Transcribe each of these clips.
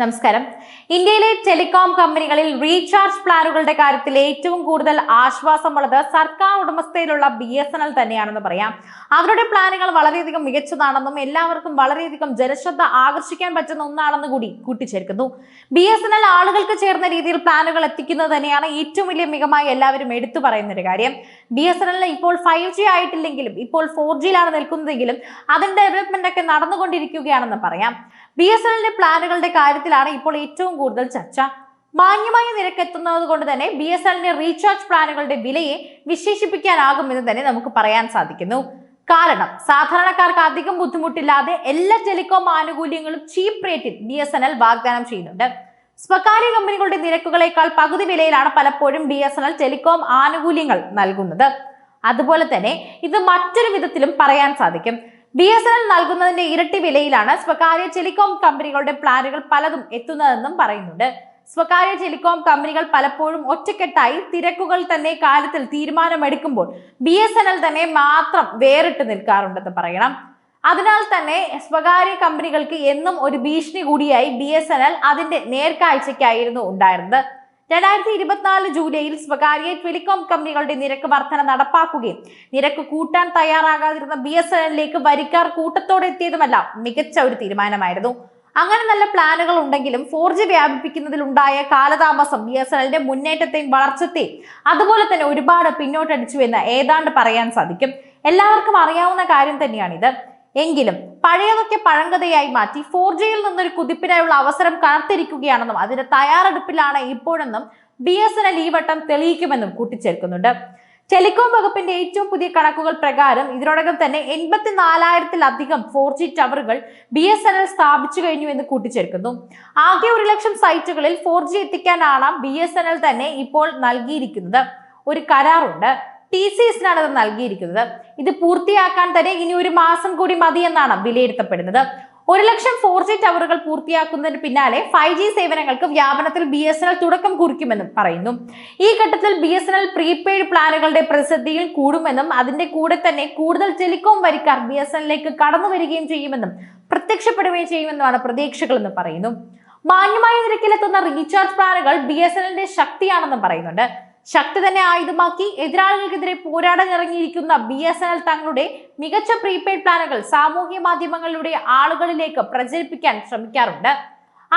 നമസ്കാരം. ഇന്ത്യയിലെ ടെലികോം കമ്പനികളിൽ റീചാർജ് പ്ലാനുകളുടെ കാര്യത്തിൽ ഏറ്റവും കൂടുതൽ ആശ്വാസമുള്ളത് സർക്കാർ ഉടമസ്ഥയിലുള്ള ബി എസ് എൻ എൽ തന്നെയാണെന്ന് പറയാം. അവരുടെ പ്ലാനുകൾ വളരെയധികം മികച്ചതാണെന്നും എല്ലാവർക്കും വളരെയധികം ജനശ്രദ്ധ ആകർഷിക്കാൻ പറ്റുന്ന ഒന്നാണെന്ന് കൂടി കൂട്ടിച്ചേർക്കുന്നു. ബി എസ് എൻ എൽ ആളുകൾക്ക് ചേർന്ന രീതിയിൽ പ്ലാനുകൾ എത്തിക്കുന്നത് തന്നെയാണ് ഏറ്റവും വലിയ മികമായി എല്ലാവരും എടുത്തു പറയുന്ന ഒരു കാര്യം. ബി എസ് എൻ എല്ലിന് ഇപ്പോൾ ഫൈവ് ജി ആയിട്ടില്ലെങ്കിലും ഇപ്പോൾ ഫോർ ജിയിലാണ് നിൽക്കുന്നതെങ്കിലും അതിന്റെ ഡെവലപ്മെന്റ് ഒക്കെ നടന്നുകൊണ്ടിരിക്കുകയാണെന്ന് പറയാം. ബി എസ് എല്ലിന്റെ പ്ലാനുകളുടെ കാര്യത്തിലാണ് ഇപ്പോൾ ഏറ്റവും കൂടുതൽ ചർച്ച. മാന്യമായ നിരക്ക് എത്തുന്നത് കൊണ്ട് തന്നെ ബി എസ് എല്ലിന്റെ റീചാർജ് പ്ലാനുകളുടെ വിലയെ വിശേഷിപ്പിക്കാനാകുമെന്ന് തന്നെ നമുക്ക് പറയാൻ സാധിക്കുന്നു. കാരണം സാധാരണക്കാർക്ക് അധികം ബുദ്ധിമുട്ടില്ലാതെ എല്ലാ ടെലികോം ആനുകൂല്യങ്ങളും ചീപ്പ് റേറ്റിൽ ബി എസ് എൻ എൽ വാഗ്ദാനം ചെയ്യുന്നുണ്ട്. സ്വകാര്യ കമ്പനികളുടെ നിരക്കുകളേക്കാൾ പകുതി വിലയിലാണ് പലപ്പോഴും B S N L telecom ആനുകൂല്യങ്ങൾ നൽകുന്നത്. അതുപോലെ തന്നെ ഇത് മറ്റൊരു വിധത്തിലും പറയാൻ സാധിക്കും. ബി എസ് എൻ എൽ നൽകുന്നതിന്റെ ഇരട്ടി വിലയിലാണ് സ്വകാര്യ ടെലികോം കമ്പനികളുടെ പ്ലാനുകൾ പലതും എത്തുന്നതെന്നും പറയുന്നുണ്ട്. സ്വകാര്യ ടെലികോം കമ്പനികൾ പലപ്പോഴും ഒറ്റക്കെട്ടായി തിരക്കുകൾ തന്നെ കാലത്തിൽ തീരുമാനമെടുക്കുമ്പോൾ ബി എസ് എൻ എൽ തന്നെ മാത്രം വേറിട്ട് നിൽക്കാറുണ്ടെന്ന് പറയണം. അതിനാൽ തന്നെ സ്വകാര്യ കമ്പനികൾക്ക് എന്നും ഒരു ഭീഷണി കൂടിയായി ബി എസ് എൻ എൽ അതിന്റെ നേർക്കാഴ്ചയ്ക്കായിരുന്നു ഉണ്ടായിരുന്നത്. രണ്ടായിരത്തി ഇരുപത്തിനാല് ജൂലൈയിൽ സ്വകാര്യ ടെലികോം കമ്പനികളുടെ നിരക്ക് വർധന നടപ്പാക്കുകയും നിരക്ക് കൂട്ടാൻ തയ്യാറാകാതിരുന്ന ബി എസ് എൻ വരിക്കാർ കൂട്ടത്തോടെ എത്തിയതുമല്ല മികച്ച ഒരു തീരുമാനമായിരുന്നു. അങ്ങനെ നല്ല പ്ലാനുകൾ ഉണ്ടെങ്കിലും ഫോർ ജി വ്യാപിപ്പിക്കുന്നതിലുണ്ടായ കാലതാമസം ബി എസ് എല്ലിന്റെ മുന്നേറ്റത്തെയും വളർച്ചത്തെയും അതുപോലെ തന്നെ ഒരുപാട് പിന്നോട്ടടിച്ചു എന്ന് ഏതാണ്ട് പറയാൻ സാധിക്കും. എല്ലാവർക്കും അറിയാവുന്ന കാര്യം തന്നെയാണിത്. എങ്കിലും പഴയതൊക്കെ പഴങ്കഥയായി മാറ്റി ഫോർ ജിയിൽ നിന്നൊരു കുതിപ്പിനായുള്ള അവസരം കാത്തിരിക്കുകയാണെന്നും അതിന്റെ തയ്യാറെടുപ്പിലാണ് ഇപ്പോഴെന്നും ബി എസ് എൻ എൽ ഈ വട്ടം തെളിയിക്കുമെന്നും കൂട്ടിച്ചേർക്കുന്നുണ്ട്. ടെലികോം വകുപ്പിന്റെ ഏറ്റവും പുതിയ കണക്കുകൾ പ്രകാരം ഇതിനോടകം തന്നെ എൺപത്തിനാലായിരത്തിലധികം ഫോർ ജി ടവറുകൾ ബി എസ് എൻ എൽ സ്ഥാപിച്ചു കഴിഞ്ഞു എന്ന് കൂട്ടിച്ചേർക്കുന്നു. ആകെ ഒരു ലക്ഷം സൈറ്റുകളിൽ ഫോർ ജി എത്തിക്കാനാണ് ബി എസ് എൻ എൽ തന്നെ ഇപ്പോൾ നൽകിയിരിക്കുന്നത്. ഒരു കരാറുണ്ട്. ടി സി എസിനാണ് ഇത് നൽകിയിരിക്കുന്നത്. ഇത് പൂർത്തിയാക്കാൻ തന്നെ ഇനി ഒരു മാസം കൂടി മതിയെന്നാണ് വിലയിരുത്തപ്പെടുന്നത്. ഒരു ലക്ഷം ഫോർ ജി ടവറുകൾ പൂർത്തിയാക്കുന്നതിന് പിന്നാലെ ഫൈവ് ജി സേവനങ്ങൾക്ക് വ്യാപനത്തിൽ ബി എസ് എൻ എൽ തുടക്കം കുറിക്കുമെന്നും പറയുന്നു. ഈ ഘട്ടത്തിൽ B S N L prepaid പ്ലാനുകളുടെ പ്രസിദ്ധിയിൽ കൂടുമെന്നും അതിന്റെ കൂടെ തന്നെ കൂടുതൽ ടെലികോം വരിക്കാർ ബി എസ് എൻ കടന്നു വരികയും ചെയ്യുമെന്നും പ്രത്യക്ഷപ്പെടുകയും ചെയ്യുമെന്നുമാണ് പ്രതീക്ഷകളെന്ന് പറയുന്നു. മാന്യമായ നിരക്കിലെത്തുന്ന റീചാർജ് പ്ലാനുകൾ ബി എസ് എൻ എല്ലിന്റെ ശക്തിയാണെന്നും പറയുന്നുണ്ട്. ശക്തി തന്നെ ആയുധമാക്കി എതിരാളികൾക്കെതിരെ പോരാടാനിറങ്ങിയിരിക്കുന്ന ബി എസ് എൻ എൽ തങ്ങളുടെ മികച്ച പ്രീപെയ്ഡ് പ്ലാനുകൾ സാമൂഹ്യ മാധ്യമങ്ങളിലൂടെ ആളുകളിലേക്ക് പ്രചരിപ്പിക്കാൻ ശ്രമിക്കാറുണ്ട്.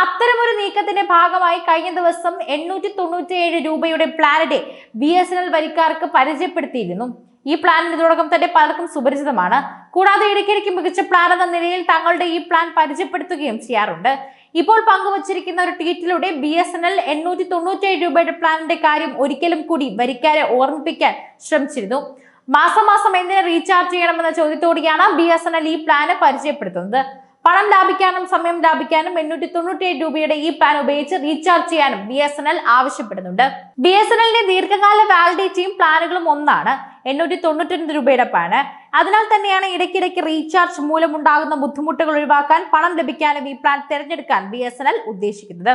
അത്തരമൊരു നീക്കത്തിന്റെ ഭാഗമായി കഴിഞ്ഞ ദിവസം എണ്ണൂറ്റി തൊണ്ണൂറ്റിയേഴ് രൂപയുടെ പ്ലാനിനെ ബി എസ് എൻ എൽ വരിക്കാർക്ക് പരിചയപ്പെടുത്തിയിരുന്നു. ഈ പ്ലാൻ ഇതിനോടകം തന്നെ പലർക്കും സുപരിചിതമാണ്. കൂടാതെ ഇടയ്ക്കിടയ്ക്ക് മികച്ച പ്ലാൻ എന്ന നിലയിൽ തങ്ങളുടെ ഈ പ്ലാൻ പരിചയപ്പെടുത്തുകയും ചെയ്യാറുണ്ട്. ഇപ്പോൾ പങ്കുവച്ചിരിക്കുന്ന ഒരു ട്വീറ്റിലൂടെ ബി എസ് എൻ എൽ എണ്ണൂറ്റി തൊണ്ണൂറ്റേഴ് രൂപയുടെ പ്ലാനിന്റെ കാര്യം ഒരിക്കലും കൂടി വരിക്കാരെ ഓർമ്മിപ്പിക്കാൻ ശ്രമിച്ചിരുന്നു. മാസം മാസം എന്തിനെ റീചാർജ് ചെയ്യണമെന്ന ചോദ്യത്തോടെയാണ് ബി എസ് എൻ എൽ ഈ പ്ലാന് പരിചയപ്പെടുത്തുന്നത്. പണം ലാഭിക്കാനും സമയം ലാഭിക്കാനും എണ്ണൂറ്റി തൊണ്ണൂറ്റിയേഴ് രൂപയുടെ ഈ പ്ലാൻ ഉപയോഗിച്ച് റീചാർജ് ചെയ്യാനും ബി എസ് എൻ എൽ ആവശ്യപ്പെടുന്നുണ്ട്. ബി എസ് എൻ എല്ലിന്റെ ദീർഘകാല വാലിഡിറ്റിയും പ്ലാനുകളും ഒന്നാണ്. എണ്ണൂറ്റി തൊണ്ണൂറ്റൊൻപത് രൂപയുടെ പ്ലാന് അതിനാൽ തന്നെയാണ് ഇടയ്ക്കിടയ്ക്ക് റീചാർജ് മൂലമുണ്ടാകുന്ന ബുദ്ധിമുട്ടുകൾ ഒഴിവാക്കാൻ പണം ലഭിക്കാനും ഈ പ്ലാൻ തിരഞ്ഞെടുക്കാൻ ബി ഉദ്ദേശിക്കുന്നത്.